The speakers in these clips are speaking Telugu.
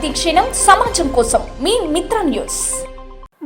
ప్రతిక్షణం సమాజం కోసం మీ మిత్ర న్యూస్.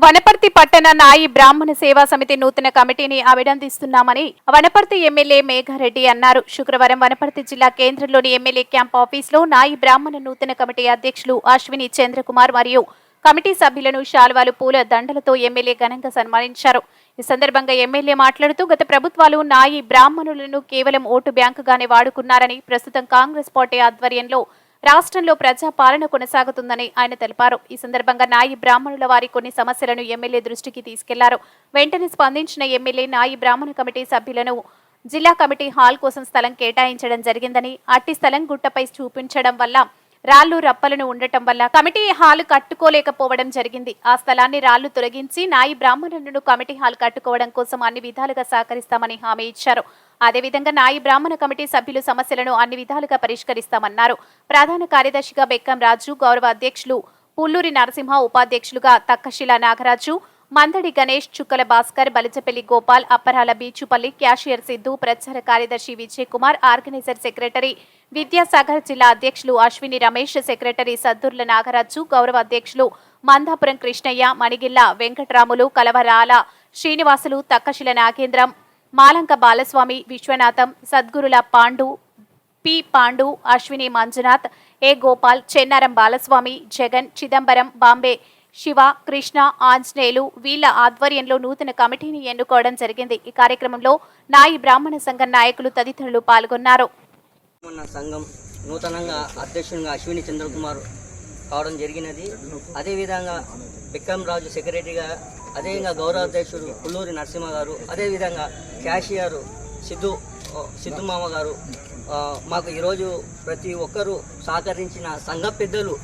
వనపర్తి పట్టణ నాయి బ్రాహ్మణ సేవా సమితి నూతన కమిటీని అభినందిస్తున్నామని వనపర్తి ఎమ్మెల్యే మేఘారెడ్డి అన్నారు. శుక్రవారం వనపర్తి జిల్లా కేంద్రంలోని ఎమ్మెల్యే క్యాంప్ ఆఫీసులో నాయి బ్రాహ్మణ నూతన కమిటీ అధ్యక్షులు అశ్విని చంద్రకుమార్ మరియు కమిటీ సభ్యులను శాల్వాలు పూల దండలతో ఎమ్మెల్యే ఘనంగా సన్మానించారు. ఈ సందర్భంగా ఎమ్మెల్యే మాట్లాడుతూ గత ప్రభుత్వాలు నాయి బ్రాహ్మణులను కేవలం ఓటు బ్యాంకుగానే వాడుకున్నారని ప్రస్తుతం కాంగ్రెస్ పార్టీ ఆధ్వర్యంలో రాష్ట్రంలో ప్రజా పాలన కొనసాగుతుందని ఆయన తెలిపారు. ఈ సందర్భంగా నాయి బ్రాహ్మణుల వారి కొన్ని సమస్యలను ఎమ్మెల్యే దృష్టికి తీసుకెళ్ళారు. వెంటనే స్పందించిన ఎమ్మెల్యే నాయి బ్రాహ్మణ కమిటీ సభ్యులను జిల్లా కమిటీ హాల్ కోసం స్థలం కేటాయించడం జరిగిందని అట్టి స్థలం గుట్టపై చూపించడం వల్ల రాళ్ళు రప్పలను ఉండటం వల్ల కమిటీ హాల్ కట్టుకోలేకపోవడం జరిగింది. ఆ స్థలాన్ని రాళ్ళు తొలగించి నాయి బ్రాహ్మణులను కమిటీ హాల్ కట్టుకోవడం కోసం అన్ని విధాలుగా సహకరిస్తామని హామీ ఇచ్చారు. అదేవిధంగా నాయి బ్రాహ్మణ కమిటీ సభ్యులు సమస్యలను అన్ని విధాలుగా పరిష్కరిస్తామన్నారు. ప్రధాన కార్యదర్శిగా బెక్కం రాజు గౌరవ అధ్యక్షులు పుల్లూరి నరసింహ ఉపాధ్యక్షులుగా తక్కశిల నాగరాజు మందడి గణేష్ చుక్కల భాస్కర్ బలిజపల్లి గోపాల్ అప్పరాల బీచుపల్లి క్యాషియర్ సిద్ధు ప్రచార కార్యదర్శి విజయ్ కుమార్ ఆర్గనైజర్ సెక్రటరీ విద్యాసాగర్ జిల్లా అధ్యక్షులు అశ్విని రమేష్ సెక్రటరీ సద్దుర్ల నాగరాజు గౌరవ అధ్యక్షులు మందాపురం కృష్ణయ్య మణిగిల్ల వెంకటరాములు కలవరాల శ్రీనివాసులు తక్కశిల నాగేంద్రం మాలంక బాలస్వామి విశ్వనాథం సద్గురుల పాండు పి. పాండు అశ్విని మంజునాథ్ ఏ. గోపాల్ చెన్నారం బాలస్వామి జగన్ చిదంబరం బాంబే శివ కృష్ణ ఆంజనేయులు వీళ్ళ ఆధ్వర్యంలో నూతన కమిటీని ఎన్నుకోవడం జరిగింది. ఈ కార్యక్రమంలో నాయి బ్రాహ్మణ సంఘం నాయకులు తదితరులు పాల్గొన్నారు. సంఘం నూతనంగా అధ్యక్షునిగా అశ్విని చంద్రకుమార్ కావడం జరిగినది. అదేవిధంగా బిక్కం రాజు సెక్రటరీగా అదేవిధంగా గౌరవ అధ్యక్షుడు పుల్లూరి నరసింహ గారు అదేవిధంగా క్యాషియర్ సిద్ధు సిద్ధు మామ గారు. మాకు ఈరోజు ప్రతి ఒక్కరూ సహకరించిన సంఘ పెద్దలు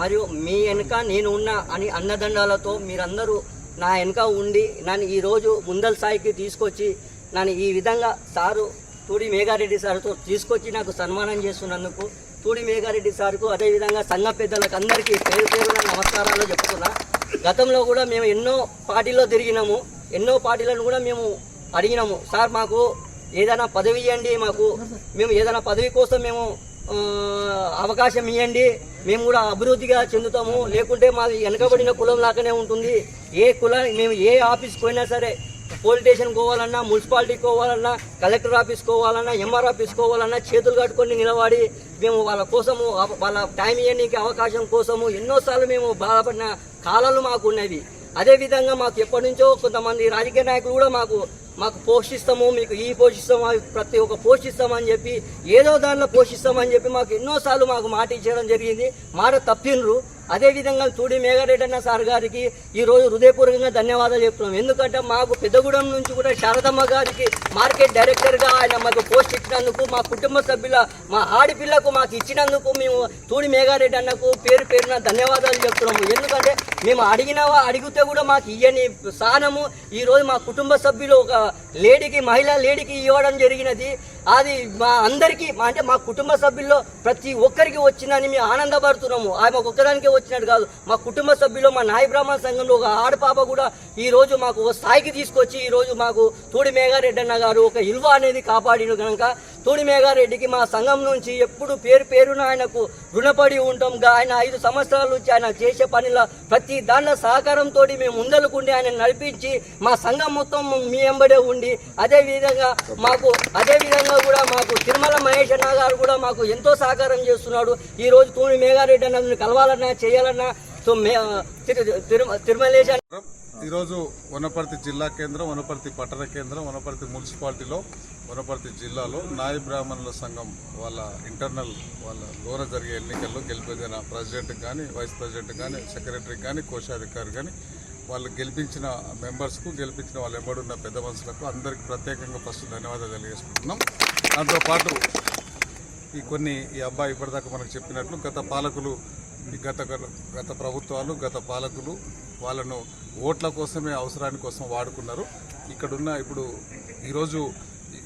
మరియు మీ వెనుక నేను ఉన్నా అని అన్నదండాలతో మీరందరూ నా వెనుక ఉండి నన్ను ఈరోజు ముందల స్థాయికి తీసుకొచ్చి నన్ను ఈ విధంగా సారు తూడి మేఘారెడ్డి సార్తో తీసుకొచ్చి నాకు సన్మానం చేస్తున్నందుకు తూడి మేఘారెడ్డి సార్కు అదేవిధంగా సంఘ పెద్దలకు అందరికీ పేరు పేరున నమస్కారాలు చెప్తున్నా. గతంలో కూడా మేము ఎన్నో పార్టీల్లో తిరిగినాము ఎన్నో పార్టీలను కూడా మేము అడిగినాము. సార్ మాకు ఏదైనా పదవి ఇవ్వండి మాకు మేము ఏదైనా పదవి కోసం మేము అవకాశం ఇవ్వండి మేము కూడా అభివృద్ధిగా చెందుతాము. లేకుంటే మాది వెనకబడిన కులం లాగానే ఉంటుంది. ఏ కుల మేము ఏ ఆఫీస్కి పోయినా సరే పోలీస్ స్టేషన్ పోవాలన్నా మున్సిపాలిటీకి పోవాలన్నా కలెక్టర్ ఆఫీస్ పోవాలన్నా ఎంఆర్ ఆఫీస్ పోవాలన్నా చేతులు కట్టుకొని నిలబడి మేము వాళ్ళ కోసము వాళ్ళ టైం ఇవ్వడానికి అవకాశం కోసము ఎన్నోసార్లు మేము బాధపడిన కాలాలు మాకు ఉన్నవి. అదేవిధంగా మాకు ఎప్పటి నుంచో కొంతమంది రాజకీయ నాయకులు కూడా మాకు మాకు పోషిస్తాము మీకు ఈ పోషిస్తాము ప్రతి ఒక్క పోషిస్తామని చెప్పి ఏదో దానిలో పోషిస్తామని చెప్పి మాకు ఎన్నోసార్లు మాకు మాట ఇచ్చడం జరిగింది. మాట తప్పినరు అదేవిధంగా తూడి మేఘారెడ్డి అన్న సార్ గారికి ఈ రోజు హృదయపూర్వకంగా ధన్యవాదాలు చెప్తున్నాం. ఎందుకంటే మాకు పెద్దగూడెం నుంచి కూడా శారదమ్మ గారికి మార్కెట్ డైరెక్టర్గా ఆయన మాకు పోస్ట్ ఇచ్చినందుకు మా కుటుంబ సభ్యుల మా ఆడపిల్లకు మాకు ఇచ్చినందుకు మేము తూడి మేఘారెడ్డి అన్నకు పేరు పేరున ధన్యవాదాలు చెప్తున్నాము ఎందుకంటే మేము అడిగినవా అడిగితే కూడా మాకు ఇయ్యని స్థానము. ఈరోజు మా కుటుంబ సభ్యులు ఒక లేడీకి మహిళా లేడీకి ఇవ్వడం జరిగినది. అది మా అందరికీ మా అంటే మా కుటుంబ సభ్యుల్లో ప్రతి ఒక్కరికి వచ్చిందని మేము ఆనందపడుతున్నాము. ఆమె ఒక్కదానికే వచ్చినట్టు కాదు. మా కుటుంబ సభ్యులు మా నాయ బ్రాహ్మణ సంఘంలో ఒక ఆడపాప కూడా ఈ రోజు మాకు ఒక స్థాయికి తీసుకొచ్చి ఈ రోజు మాకు తోడి మేఘారెడ్డి అన్న గారు ఒక ఇల్వ అనేది కాపాడిన కనుక తూడి మేఘారెడ్డికి మా సంఘం నుంచి ఎప్పుడు పేరు పేరున ఆయనకు రుణపడి ఉంటాం ఆయన ఐదు సంవత్సరాల నుంచి ఆయన చేసే పనిలో ప్రతి దాంట్లో సహకారంతో మేము ముందలుకుండి ఆయన నడిపించి మా సంఘం మొత్తం మీ వెంబడే ఉండి అదే విధంగా మాకు అదే విధంగా కూడా మాకు తిరుమల మహేష్ అన్న గారు కూడా మాకు ఎంతో సహకారం చేస్తున్నాడు. ఈ రోజు తూడి మేఘారెడ్డి అన్న కలవాలన్నా చేయాలన్నా సో మే తిరుమలేశ ఈరోజు వనపర్తి జిల్లా కేంద్రం వనపర్తి పట్టణ కేంద్రం వనపర్తి మున్సిపాలిటీలో వనపర్తి జిల్లాలో నాయ బ్రాహ్మణుల సంఘం వాళ్ళ ఇంటర్నల్ వాళ్ళ లోన జరిగే ఎన్నికల్లో గెలిపేదైన ప్రెసిడెంట్ కానీ వైస్ ప్రెసిడెంట్ కానీ సెక్రటరీ కానీ కోశాధికారి కానీ వాళ్ళు గెలిపించిన మెంబర్స్కు గెలిపించిన వాళ్ళు ఎంబడున్న పెద్ద మనుషులకు అందరికీ ప్రత్యేకంగా ఫస్ట్ ధన్యవాదాలు తెలియజేసుకుంటున్నాం. దాంతోపాటు ఈ కొన్ని ఈ అబ్బాయి ఇప్పటిదాకా మనకు చెప్పినట్లు గత పాలకులు గత గత ప్రభుత్వాలు గత పాలకులు వాళ్ళను ఓట్ల కోసమే అవసరాని కోసం వాడుకున్నారు. ఇక్కడున్న ఇప్పుడు ఈరోజు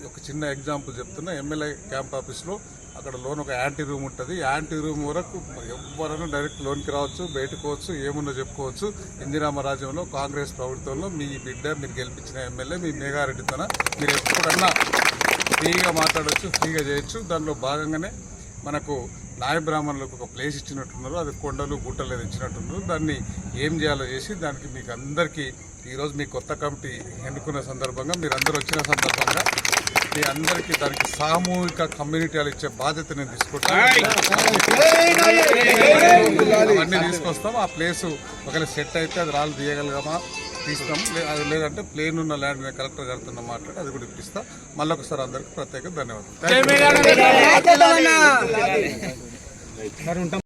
ఒక చిన్న ఎగ్జాంపుల్ చెప్తున్నా. ఎమ్మెల్యే క్యాంప్ ఆఫీస్లో అక్కడ లోన్ ఒక యాంటీ రూమ్ ఉంటుంది. యాంటీ రూమ్ వరకు ఎవరైనా డైరెక్ట్ లోన్కి రావచ్చు బయటకు పోవచ్చు ఏమున్నా చెప్పుకోవచ్చు. ఇందిరామ రాజ్యంలో కాంగ్రెస్ ప్రభుత్వంలో మీ బిడ్డ మీరు గెలిపించిన ఎమ్మెల్యే మీ మేఘారెడ్డితోన? మీరు ఎప్పుడన్నా ఫ్రీగా మాట్లాడవచ్చు ఫ్రీగా చేయొచ్చు. దానిలో భాగంగానే మనకు నాయ బ్రాహ్మణులకు ఒక ప్లేస్ ఇచ్చినట్టున్నారు అది కొండలు గుట్టలు ఏదో ఇచ్చినట్టున్నారు. దాన్ని ఏం చేయాలో చేసి దానికి మీకు అందరికీ ఈరోజు మీ కొత్త కమిటీ ఎన్నుకున్న సందర్భంగా మీరు అందరూ వచ్చిన సందర్భంగా మీ అందరికీ దానికి సామూహిక కమ్యూనిటీలు ఇచ్చే బాధ్యత నేను తీసుకుంటాను. అవన్నీ తీసుకొస్తాం. ఆ ప్లేస్ ఒకవేళ సెట్ అయితే అది రాళ్ళు తీయగలగామా? తీస్తాం. లేదంటే ప్లేన్ ఉన్న ల్యాండ్ మీద కలెక్టర్ గారితో మాట్లాడి అది కూడా ఇప్పిస్తా. మళ్ళీ ఒకసారి అందరికి ప్రత్యేక ధన్యవాదాలు. మరి ఉంటాం